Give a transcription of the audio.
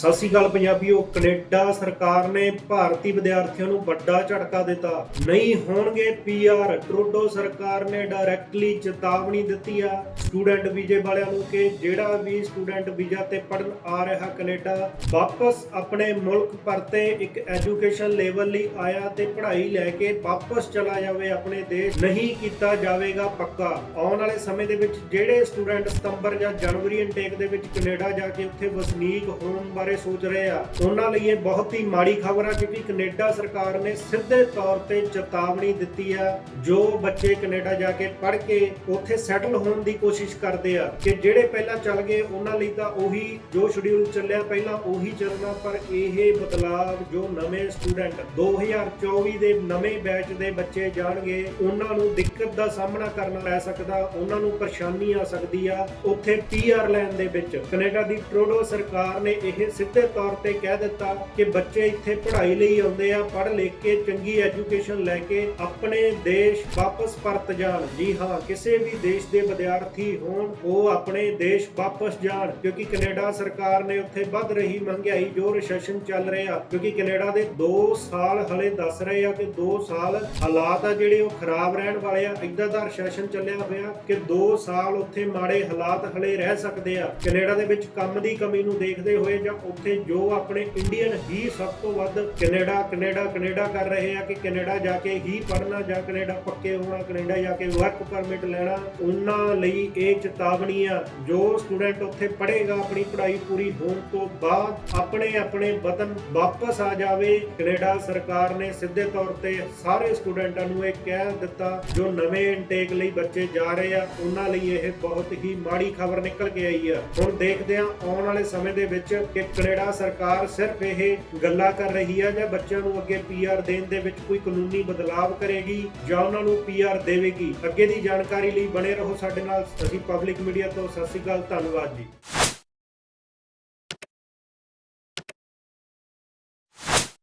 ਸਤਿ ਸ਼੍ਰੀ ਅਕਾਲ ਪੰਜਾਬੀਓ, ਕੈਨੇਡਾ ਸਰਕਾਰ ਨੇ ਭਾਰਤੀ ਵਿਦਿਆਰਥੀਆਂ ਨੂੰ ਵੱਡਾ ਝਟਕਾ ਦਿੱਤਾ। ਨਹੀਂ ਹੋਣਗੇ ਪੀਆਰ ਟਰੂਡੋ ਸਰਕਾਰ ਨੇ ਡਾਇਰੈਕਟਲੀ ਚੇਤਾਵਨੀ ਦਿੱਤੀ ਆ ਸਟੂਡੈਂਟ ਵੀਜ਼ੇ ਵਾਲਿਆਂ ਨੂੰ ਕਿ ਜਿਹੜਾ ਵੀ ਸਟੂਡੈਂਟ ਵੀਜ਼ਾ ਤੇ ਪੜਨ ਆ ਰਿਹਾ ਕੈਨੇਡਾ, ਵਾਪਸ ਆਪਣੇ ਮੁਲਕ ਪਰਤੇ ਇੱਕ ਐਜੂਕੇਸ਼ਨ ਲੈਵਲ ਲਈ ਆਇਆ ਤੇ ਪੜ੍ਹਾਈ ਲੈ ਕੇ ਵਾਪਸ ਚਲਾ ਜਾਵੇ ਆਪਣੇ ਦੇਸ਼। ਨਹੀਂ ਕੀਤਾ ਜਾਵੇਗਾ ਪੱਕਾ। ਆਉਣ ਵਾਲੇ ਸਮੇਂ ਦੇ ਵਿੱਚ ਜਿਹੜੇ ਸਟੂਡੈਂਟ ਸਤੰਬਰ ਜਾਂ ਜਨਵਰੀ ਇਨਟੇਕ ਦੇ ਵਿੱਚ ਕੈਨੇਡਾ ਜਾ ਕੇ ਉੱਥੇ ਵਸਨੀਕ ਹੋਣ ਬਾਰੇ ਸੋਚ ਰਹੇ ਆ। ਉਹਨਾਂ ਲਈ ਇਹ ਬਹੁਤ ਹੀ ਮਾੜੀ ਖਬਰ ਆ, ਕਿਉਂਕਿ ਕੈਨੇਡਾ ਸਰਕਾਰ ਨੇ ਸਿੱਧੇ ਤੌਰ ਤੇ ਚੇਤਾਵਨੀ ਦਿੱਤੀ ਆ, ਜੋ ਬੱਚੇ ਕੈਨੇਡਾ ਜਾ ਕੇ ਪੜ੍ਹ ਕੇ ਉੱਥੇ ਸੈਟਲ ਹੋਣ ਦੀ ਕੋਸ਼ਿਸ਼ ਕਰਦੇ ਆ, ਕਿ ਜਿਹੜੇ ਪਹਿਲਾਂ ਚੱਲ ਗਏ, ਉਹਨਾਂ ਲਈ ਤਾਂ ਉਹੀ ਜੋ ਸ਼ਡਿਊਲ ਚੱਲਿਆ ਪਹਿਲਾਂ, ਉਹੀ ਚੱਲਣਾ, ਪਰ ਇਹ ਬਦਲਾਵ ਜੋ ਨਵੇਂ ਸਟੂਡੈਂਟ 2024 ਦੇ ਨਵੇਂ ਬੈਚ ਦੇ ਬੱਚੇ ਜਾਣਗੇ, ਉਹਨਾਂ ਨੂੰ ਦਿੱਕਤ ਦਾ ਸਾਹਮਣਾ ਕਰਨਾ ਪੈ ਸਕਦਾ, ਉਹਨਾਂ ਨੂੰ ਪਰੇਸ਼ਾਨੀ ਆ ਸਕਦੀ ਆ, ਉੱਥੇ ਪੀਆਰ ਲੈਣ ਦੇ ਵਿੱਚ। ਕੈਨੇਡਾ ਦੀ ਟਰੋਡੋ ਸਰਕਾਰ ਨੇ ਇਹ ਸਿੱਧੇ ਤੌਰ ਤੇ ਕਹਿ ਦਿੱਤਾ ਕਿ ਬੱਚੇ ਇੱਥੇ ਪੜ੍ਹਾਈ ਲਈ ਆਉਂਦੇ ਆ, ਪੜ੍ਹ ਲਿਖ ਕੇ ਚੰਗੀ ਐਜੂਕੇਸ਼ਨ ਲੈ ਕੇ ਆਪਣੇ ਦੇਸ਼ ਵਾਪਸ ਪਰਤ ਜਾਣ। ਜੀ ਹਾਂ, ਕਿਸੇ ਵੀ ਦੇਸ਼ ਦੇ ਵਿਦਿਆਰਥੀ ਹੋਣ, ਉਹ ਆਪਣੇ ਦੇਸ਼ ਵਾਪਸ ਜਾਣ, ਕਿਉਂਕਿ ਕੈਨੇਡਾ ਸਰਕਾਰ ਨੇ ਉੱਥੇ ਵੱਧ ਰਹੀ ਮਹਿੰਗਾਈ, ਜੋ ਰਿਸੈਸ਼ਨ ਚੱਲ ਰਿਹਾ ਕਿਉਂਕਿ ਕੈਨੇਡਾ ਦੇ 2 ਸਾਲ ਹਲੇ ਦੱਸ ਰਹੇ ਆ ਕਿ 2 ਸਾਲ ਹਾਲਾਤ ਆ ਜਿਹੜੇ ਉਹ ਖਰਾਬ ਰਹਿਣ ਵਾਲੇ ਆ। ਇਦਾਂ ਦਾ ਰਿਸੈਸ਼ਨ ਚੱਲਿਆ ਹੋਇਆ ਕਿ 2 ਸਾਲ ਉੱਥੇ ਮਾੜੇ ਹਾਲਾਤ ਹਲੇ ਰਹਿ ਸਕਦੇ ਆ। ਕੈਨੇਡਾ ਦੇ ਵਿੱਚ ਕੰਮ ਦੀ ਕਮੀ ਨੂੰ ਦੇਖਦੇ ਹੋਏ ਜਾਂ ਉੱਥੇ ਜੋ ਆਪਣੇ ਇੰਡੀਅਨ ਹੀ ਸਭ ਤੋਂ ਵੱਧ ਕੈਨੇਡਾ ਕੈਨੇਡਾ ਕੈਨੇਡਾ ਕਰ ਰਹੇ ਆ ਕਿ ਕੈਨੇਡਾ ਜਾ ਕੇ ਹੀ ਪੜ੍ਹਨਾ ਜਾਂ ਕੈਨੇਡਾ ਪੱਕੇ ਹੋਣਾ, ਕੈਨੇਡਾ ਜਾ ਕੇ ਵਰਕ ਪਰਮਿਟ ਲੈਣਾ, ਉਹਨਾਂ ਲਈ ਇਹ ਚੇਤਾਵਨੀ ਆ ਜੋ ਸਟੂਡੈਂਟ ਉੱਥੇ ਪੜ੍ਹੇਗਾ, ਆਪਣੀ ਪੜ੍ਹਾਈ ਪੂਰੀ ਹੋਣ ਤੋਂ ਬਾਅਦ ਆਪਣੇ ਆਪਣੇ ਵਤਨ ਵਾਪਸ ਆ ਜਾਵੇ। ਕੈਨੇਡਾ ਸਰਕਾਰ ਨੇ ਸਿੱਧੇ ਤੌਰ ਤੇ ਸਾਰੇ ਸਟੂਡੈਂਟਾਂ ਨੂੰ ਇਹ ਕਹਿ ਦਿੱਤਾ, ਜੋ ਨਵੇਂ ਇਨਟੇਕ ਲਈ ਬੱਚੇ ਜਾ ਰਹੇ ਆ, ਉਹਨਾਂ ਲਈ ਇਹ ਬਹੁਤ ਹੀ ਮਾੜੀ ਖਬਰ ਨਿਕਲ ਕੇ ਆਈ ਆ। ਹੁਣ ਦੇਖਦੇ ਆ ਆਉਣ ਵਾਲੇ ਸਮੇਂ ਦੇ ਵਿੱਚ ਕਿ ਕੈਨੇਡਾ ਸਰਕਾਰ ਸਿਰਫ ਇਹ ਗੱਲਾਂ ਕਰ ਰਹੀ ਹੈ ਜਾਂ ਬੱਚਿਆਂ ਨੂੰ ਅੱਗੇ ਪੀਆਰ ਦੇਣ ਦੇ ਵਿੱਚ ਕੋਈ ਕਾਨੂੰਨੀ ਬਦਲਾਵ ਕਰੇਗੀ ਜਾਂ ਉਹਨਾਂ ਨੂੰ ਪੀਆਰ ਦੇਵੇਗੀ? ਅੱਗੇ ਦੀ ਜਾਣਕਾਰੀ ਲਈ ਬਣੇ ਰਹੋ ਸਾਡੇ ਨਾਲ। ਅਸੀਂ ਪਬਲਿਕ ਮੀਡੀਆ ਤੋਂ। ਸਤਿ ਸ਼੍ਰੀ ਅਕਾਲ। ਧੰਨਵਾਦ ਜੀ।